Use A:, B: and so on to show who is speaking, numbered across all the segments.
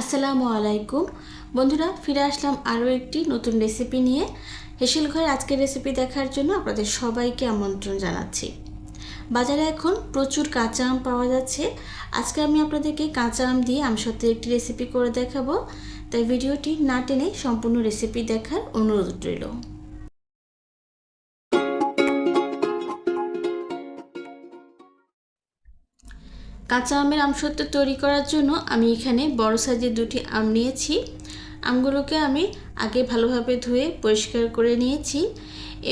A: আসসালামু আলাইকুম। বন্ধুরা, ফিরে আসলাম আরও একটি নতুন রেসিপি নিয়ে। হেসেল ঘরের আজকের রেসিপি দেখার জন্য আপনাদের সবাইকে আমন্ত্রণ জানাচ্ছি। বাজারে এখন প্রচুর কাঁচা আম পাওয়া যাচ্ছে। আজকে আমি আপনাদেরকে কাঁচা আম দিয়ে আম আমসত্ত্বের একটি রেসিপি করে দেখাবো। তাই ভিডিওটি না টেনে সম্পূর্ণ রেসিপি দেখার অনুরোধ রইল। কাঁচা আমের আমসত্ত্ব তৈরি করার জন্য আমি এখানে বড় সাইজের দুটি আম নিয়েছি। আমগুলোকে আমি আগে ভালোভাবে ধুয়ে পরিষ্কার করে নিয়েছি।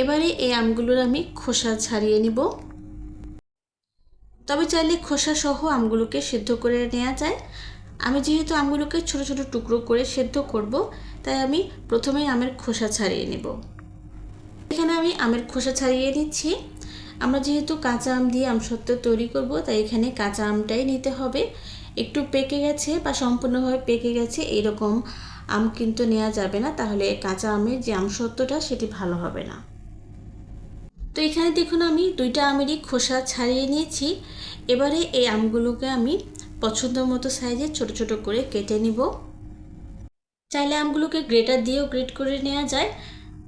A: এবারে এই আমগুলোর আমি খোসা ছাড়িয়ে নিব। তবে চাইলে খোসা সহ আমগুলোকে সেদ্ধ করে নেওয়া যায়। আমি যেহেতু আমগুলোকে ছোট ছোট টুকরো করে সেদ্ধ করব, তাই আমি প্রথমেই আমের খোসা ছাড়িয়ে নেব। এখানে আমি আমের খোসা ছাড়িয়ে নিচ্ছি। আমরা যেহেতু কাঁচা আম দিয়ে আমসত্ত্ব তৈরি করব, তাই এখানে কাঁচা আমটাই নিতে হবে। একটু পেকে গেছে বা সম্পূর্ণভাবে পেকে গেছে এইরকম আম কিন্তু নেওয়া যাবে না। তাহলে কাঁচা আমের যে আমসত্ত্বটা সেটি ভালো হবে না। তো এখানে দেখুন আমি দুইটা আমেরই খোসা ছাড়িয়ে নিয়েছি। এবারে এই আমগুলোকে আমি পছন্দ মতো সাইজে ছোট ছোট করে কেটে নিব। চাইলে আমগুলোকে গ্রেটার দিয়েও গ্রেট করে নেওয়া যায়।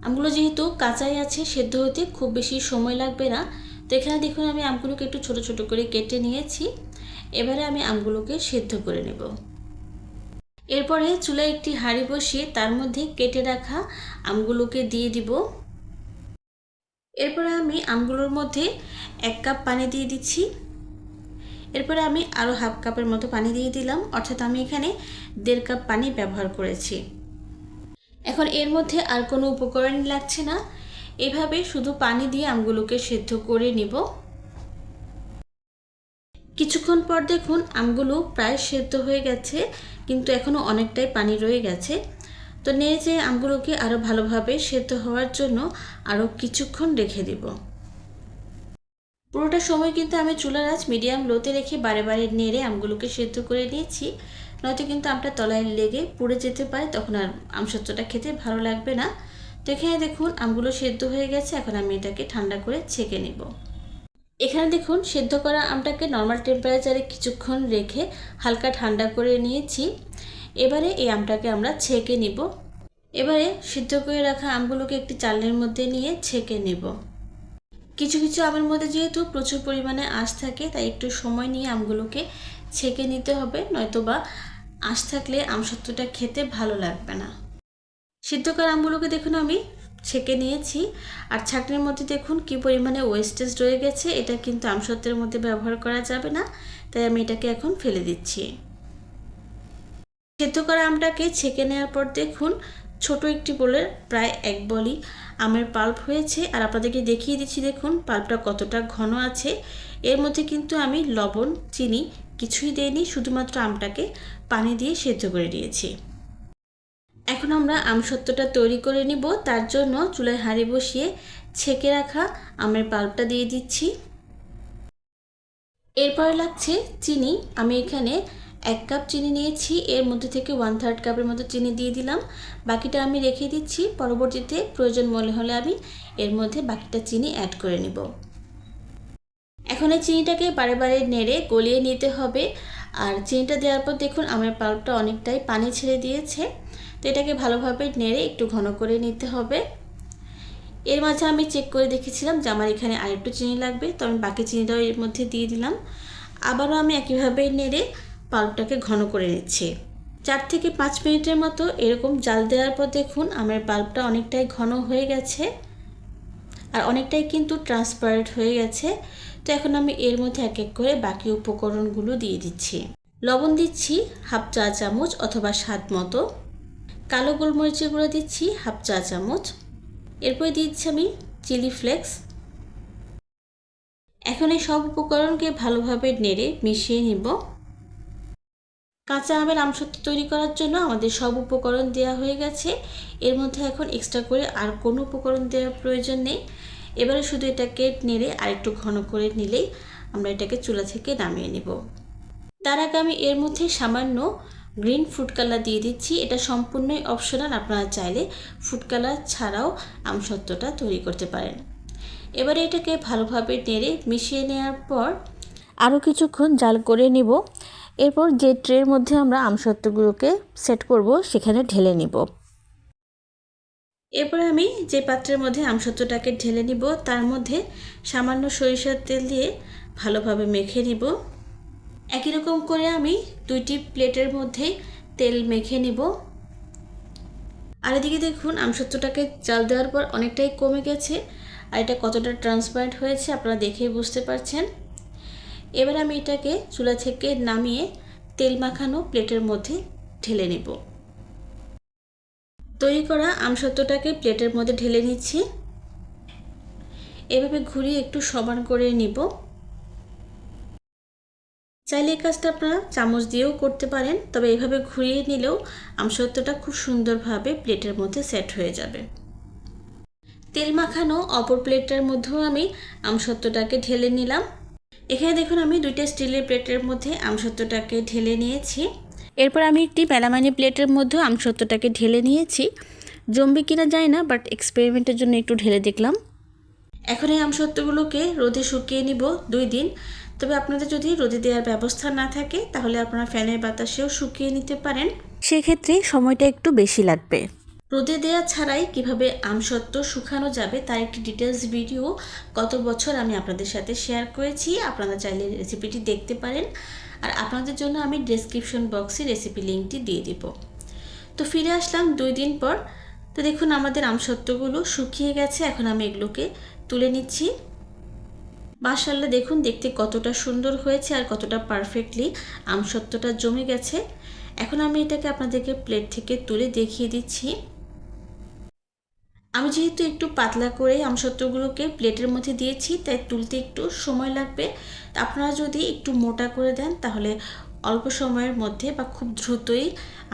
A: আমগুলো যেহেতু কাঁচাই আছে, সেদ্ধ হতে খুব বেশি সময় লাগবে না। তো এখানে দেখুন, আমি আমগুলোকে একটু ছোট ছোট করে কেটে নিয়েছি। এবারে আমি আমগুলোকে সেদ্ধ করে নেব। এরপরে চুলায় একটি হাঁড়ি বসিয়ে তার মধ্যে কেটে রাখা আমগুলোকে দিয়ে দিব। এরপরে আমি আমগুলোর মধ্যে এক কাপ পানি দিয়ে দিচ্ছি। এরপরে আমি আরও হাফ কাপের মতো পানি দিয়ে দিলাম। অর্থাৎ আমি এখানে দেড় কাপ পানি ব্যবহার করেছি। এখন এর মধ্যে আর কোনো উপকরণ লাগছে না। এভাবে শুধু পানি দিয়ে আমগুলোকে সেদ্ধ করে নিব। কিছুক্ষণ পর দেখুন আমগুলো প্রায় সেদ্ধ হয়ে গেছে, কিন্তু এখনও অনেকটাই পানি রয়ে গেছে। তো নেড়ে আমগুলোকে আরও ভালোভাবে সেদ্ধ হওয়ার জন্য আরও কিছুক্ষণ রেখে দিব। পুরোটা সময় কিন্তু আমি চুলার আঁচ মিডিয়াম লোতে রেখে বারে বারে নেড়ে আমগুলোকে সেদ্ধ করে নিয়েছি। নয়তো কিন্তু আমটা তলায় লেগে পুড়ে যেতে পারে, তখন আর আমসত্ত্বটা খেতে ভালো লাগবে না। তো এখানে দেখুন, আমগুলো সেদ্ধ হয়ে গেছে, এখন আমি এটাকে ঠান্ডা করে ছেঁকে নেব। এখানে দেখুন, সেদ্ধ করা আমটাকে নর্মাল টেম্পারেচারে কিছুক্ষণ রেখে হালকা ঠান্ডা করে নিয়েছি। এবারে এই আমটাকে আমরা ছেঁকে নিব। এবারে সিদ্ধ করে রাখা আমগুলোকে একটি চালের মধ্যে নিয়ে ছেঁকে নেব। কিছু কিছু আমের মধ্যে যেহেতু প্রচুর পরিমাণে আঁশ থাকে, তাই একটু সময় নিয়ে আমগুলোকে ছেঁকে নিতে হবে, নয়তোবা আঁশ থাকলে আমসত্ত্বটা খেতে ভালো লাগবে না। সিদ্ধ করা আমগুলোকে দেখুন আমি ছেঁকে নিয়েছি। আর ছাকনির মধ্যে দেখুন কি পরিমাণে ওয়েস্টেজ রয়ে গেছে, এটা কিন্তু আমসত্ত্বের মধ্যে ব্যবহার করা যাবে না, তাই আমি এটাকে এখন ফেলে দিচ্ছি। সেদ্ধ করা আমটাকে ছেঁকে নেওয়ার পর দেখুন ছোট একটি বলে প্রায় এক বলি আমের পাল্প হয়েছে। আর আপনাদেরকে দেখিয়ে দিচ্ছি দেখুন পাল্পটা কতটা ঘন আছে। এর মধ্যে কিন্তু আমি লবণ, চিনি কিছুই দেইনি শুধুমাত্র আমটাকে পানি দিয়ে সেদ্ধ করে দিয়েছি এখন আমরা আমসত্ত্বটা তৈরি করে নিব, তার জন্য চুলায় হাঁড়ি বসিয়ে ছেঁকে রাখা আমের পাল্পটা দিয়ে দিচ্ছি। এরপরে লাগছে চিনি, আমি এখানে এক কাপ চিনি নিয়েছি, এর মধ্যে থেকে ওয়ান থার্ড কাপের মতো চিনি দিয়ে দিলাম। বাকিটা আমি রেখে দিচ্ছি, পরবর্তীতে প্রয়োজন মনে হলে আমি এর মধ্যে বাকিটা চিনি অ্যাড করে নিব। এখন এই চিনিটাকে বারে বারে নেড়ে গলিয়ে নিতে হবে। আর চিনিটা দেওয়ার পর দেখুন, আমার পাল্পটা অনেকটাই পানি ছেড়ে দিয়েছে। তো এটাকে ভালোভাবে নেড়ে একটু ঘন করে নিতে হবে। এর মাঝে আমি চেক করে দেখেছিলাম যে আমার এখানে আরেকটু চিনি লাগবে। তো আমি বাকি চিনিটাও এর মধ্যে দিয়ে দিলাম। আবারও আমি একইভাবে নেড়ে পাল্পটাকে ঘন করে নিচ্ছি। চার থেকে পাঁচ মিনিটের মতো এরকম জাল দেওয়ার পর দেখুন, আমার পাল্পটা অনেকটাই ঘন হয়ে গেছে। আর অনেকটাই কিন্তু ট্রান্সপারেন্ট হয়ে গেছে। তো এখন আমি এর মধ্যে এক এক করে বাকি উপকরণগুলো দিয়ে দিচ্ছি। লবণ দিচ্ছি হাফ চা চামচ অথবা স্বাদ মতো। কালো গোলমরিচের গুঁড়ো দিচ্ছি হাফ চা চামচ। এরপরে দিচ্ছি আমি চিলি ফ্লেক্স। এখন এই সব উপকরণকে ভালোভাবে নেড়ে মিশিয়ে নিব। কাঁচা আমের আমসত্ব তৈরি করার জন্য আমাদের সব উপকরণ দেওয়া হয়ে গেছে। এর মধ্যে এখন এক্সট্রা করে আর কোনো উপকরণ দেওয়ার প্রয়োজন নেই। এবারে শুধু এটাকে নেড়ে আরেকটু ঘন করে নিলেই আমরা এটাকে চুলা থেকে নামিয়ে নেব। তার আগে আমি এর মধ্যে সামান্য গ্রিন ফুড কালার দিয়ে দিচ্ছি। এটা সম্পূর্ণই অপশনাল, আপনারা চাইলে ফুড কালার ছাড়াও আমসত্ত্বটা তৈরি করতে পারেন। এবারে এটাকে ভালোভাবে নেড়ে মিশিয়ে নেওয়ার পর আরও কিছুক্ষণ জাল করে নেব। এরপর যে ট্রের মধ্যে আমরা আমসত্ত্বগুলোকে সেট করব, সেখানে ঢেলে নিব। এরপর আমি যে পাত্রের মধ্যে আমসত্ত্বটাকে ঢেলে নিব, তার মধ্যে সামান্য সরিষার তেল দিয়ে ভালোভাবে মেখে নিব। একই রকম করে আমি দুইটি প্লেটের মধ্যে তেল মেখে নিব। আর এদিকে দেখুন আমসত্ত্বটাকে জাল দেওয়ার পর অনেকটাই কমে গেছে, আর এটা কতটা ট্রান্সপারেন্ট হয়েছে আপনারা দেখেই বুঝতে পারছেন। এবার আমি এটাকে চুলা থেকে নামিয়ে তেল মাখানো প্লেটের মধ্যে ঢেলে নেব। তৈরি করা আমসত্ত্বটাকে প্লেটের মধ্যে ঢেলে নিচ্ছি। এভাবে ঘুরিয়ে একটু সমান করে নিব। চাইলে এই কাজটা আপনারা চামচ দিয়েও করতে পারেন, তবে এভাবে ঘুরিয়ে নিলেও আমসত্ত্বটা খুব সুন্দরভাবে প্লেটের মধ্যে সেট হয়ে যাবে। তেল মাখানো অপর প্লেটটার মধ্যেও আমি আমসত্ত্বটাকে ঢেলে নিলাম। এখানে দেখুন আমি দুইটা স্টিলের প্লেটের মধ্যে আমসত্ত্বটাকে ঢেলে নিয়েছি। এরপর আমি একটি মেলামানি প্লেটের মধ্যে আমসত্ত্বটাকে ঢেলে নিয়েছি। জমবে কিনা যায় না বাট এক্সপেরিমেন্টের জন্য একটু ঢেলে দেখলাম। এখন এই আমসত্ত্বগুলোকে রোদে শুকিয়ে নিব দুই দিন। তবে আপনাদের যদি রোদে দেওয়ার ব্যবস্থা না থাকে, তাহলে আপনারা ফ্যানের বাতাসেও শুকিয়ে নিতে পারেন। সেক্ষেত্রে সময়টা একটু বেশি লাগবে। রোদে দেওয়া ছাড়াই কীভাবে আমসত্ত্ব শুকানো যাবে তার একটি ডিটেলস ভিডিও গত বছর আমি আপনাদের সাথে শেয়ার করেছি। আপনারা চাইলে রেসিপিটি দেখতে পারেন। আর আপনাদের জন্য আমি ডেসক্রিপশন বক্সে রেসিপি লিঙ্কটি দিয়ে দিব। তো ফিরে আসলাম দুই দিন পর। তো দেখুন, আমাদের আমসত্ত্বগুলো শুকিয়ে গেছে। এখন আমি এগুলোকে তুলে নিচ্ছি। মাশাল্লাহ দেখুন, দেখতে কতটা সুন্দর হয়েছে আর কতটা পারফেক্টলি আমসত্ত্বটা জমে গেছে। এখন আমি এটাকে আপনাদেরকে প্লেট থেকে তুলে দেখিয়ে দিচ্ছি। আমি যেহেতু একটু পাতলা করে আমসত্ত্বগুলোকে প্লেটের মধ্যে দিয়েছি, তাই তুলতে একটু সময় লাগবে। আপনারা যদি একটু মোটা করে দেন, তাহলে অল্প সময়ের মধ্যে বা খুব দ্রুতই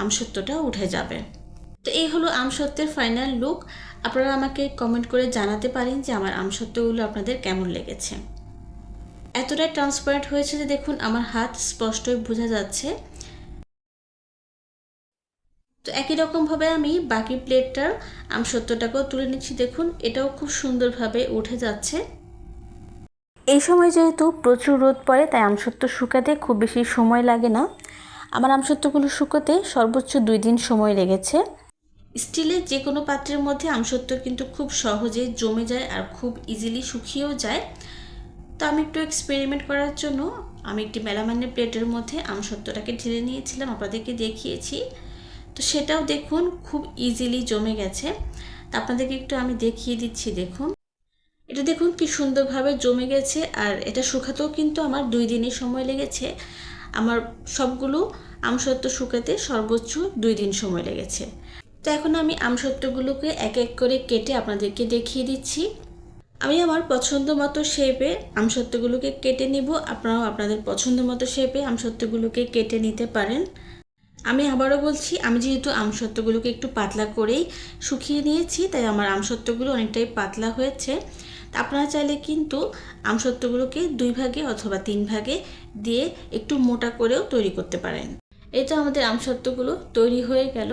A: আমসত্ত্বটা উঠে যাবে। তো এই হলো আমসত্ত্বের ফাইনাল লুক আপনারা আমাকে কমেন্ট করে জানাতে পারেন যে আমার আমসত্ত্বগুলো আপনাদের কেমন লেগেছে। এতটাই ট্রান্সপারেন্ট হয়েছে যে দেখুন, আমার হাত স্পষ্টই বোঝা যাচ্ছে। তো একই রকমভাবে আমি বাকি প্লেটটার আমসত্ত্বটাকেও তুলে নিচ্ছি। দেখুন এটাও খুব সুন্দরভাবে উঠে যাচ্ছে। এই সময় যেহেতু প্রচুর রোদ পড়ে তাই আমসত্ত্ব শুকাতে খুব বেশি সময় লাগে না। আমার আমসত্ত্বগুলো শুকোতে সর্বোচ্চ দুই দিন সময় লেগেছে। স্টিলের যে কোনো পাত্রের মধ্যে আমসত্ত্ব কিন্তু খুব সহজে জমে যায় আর খুব ইজিলি শুকিয়েও যায়। তো আমি একটু এক্সপেরিমেন্ট করার জন্য আমি একটি মেলামানের প্লেটের মধ্যে আমসত্ত্বটাকে ঢেলে নিয়েছিলাম আপনাদেরকে দেখিয়েছি। তো সেটাও দেখুন, খুব ইজিলি জমে গেছে। তা আপনাদেরকে একটু আমি দেখিয়ে দিচ্ছি, দেখুন। এটা দেখুন কি সুন্দরভাবে জমে গেছে, আর এটা শুকাতেও কিন্তু আমার দুই দিনের সময় লেগেছে। আমার সবগুলো আমসত্ত্ব শুকাতে সর্বোচ্চ দুই দিন সময় লেগেছে। তো এখন আমি আমসত্ত্বগুলোকে এক এক করে কেটে আপনাদেরকে দেখিয়ে দিচ্ছি। আমি আমার পছন্দ মতো শেপে আমসত্ত্বগুলোকে কেটে নিব। আপনারাও আপনাদের পছন্দ মতো শেপে আমসত্ত্বগুলোকে কেটে নিতে পারেন। আমি আবারও বলছি, আমি যেহেতু আমসত্ত্বগুলোকে একটু পাতলা করেই শুকিয়ে নিয়েছি, তাই আমার আমসত্ত্বগুলো অনেকটাই পাতলা হয়েছে। তা আপনারা চাইলে কিন্তু আমসত্ত্বগুলোকে দুই ভাগে অথবা তিন ভাগে দিয়ে একটু মোটা করেও তৈরি করতে পারেন। তো আমাদের আমসত্ত্বগুলো তৈরি হয়ে গেল।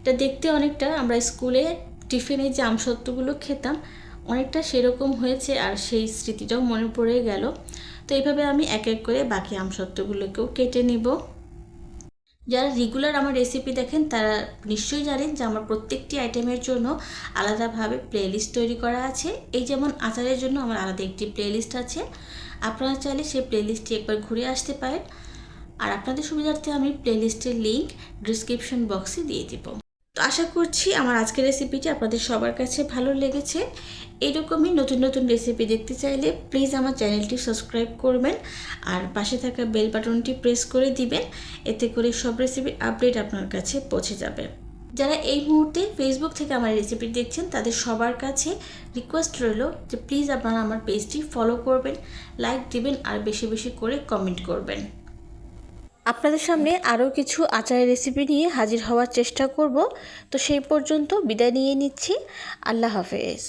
A: এটা দেখতে অনেকটা, আমরা স্কুলে টিফিনে যে আমসত্ত্বগুলো খেতাম, অনেকটা সেরকম হয়েছে আর সেই স্মৃতিটাও মনে পড়ে গেল। তো এইভাবে আমি এক এক করে বাকি আমসত্ত্বগুলোকেও কেটে নিব। যারা রেগুলার আমার রেসিপি দেখেন, তারা নিশ্চয়ই জানেন যে আমার প্রত্যেকটি আইটেমের জন্য আলাদাভাবে প্লেলিস্ট তৈরি করা আছে। এই যেমন আচারের জন্য আমার আলাদা একটি প্লেলিস্ট আছে। আপনারা চাইলে সেই প্লেলিস্টটি একবার ঘুরে আসতে পারেন। আর আপনাদের সুবিধার্থে আমি প্লেলিস্টের লিঙ্ক ডিসক্রিপশন বক্সে দিয়ে দিব। তো আশা করছি আমার আজকের রেসিপিটি আপনাদের সবার কাছে ভালো লেগেছে। এরকমই নতুন নতুন রেসিপি দেখতে চাইলে প্লিজ আমার চ্যানেলটি সাবস্ক্রাইব করবেন আর পাশে থাকা বেল বাটনটি প্রেস করে দিবেন, এতে করে সব রেসিপির আপডেট আপনার কাছে পৌঁছে যাবে। যারা এই মুহূর্তে ফেসবুক থেকে আমার রেসিপি দেখছেন, তাদের সবার কাছে রিকোয়েস্ট রইল যে প্লিজ আপনারা আমার পেজটি ফলো করবেন লাইক দিবেন আর বেশি বেশি করে কমেন্ট করবেন। আপনাদের সামনে আরও কিছু আচারের রেসিপি নিয়ে হাজির হওয়ার চেষ্টা করব। তো সেই পর্যন্ত বিদায় নিয়ে নিচ্ছি। আল্লাহ হাফেজ।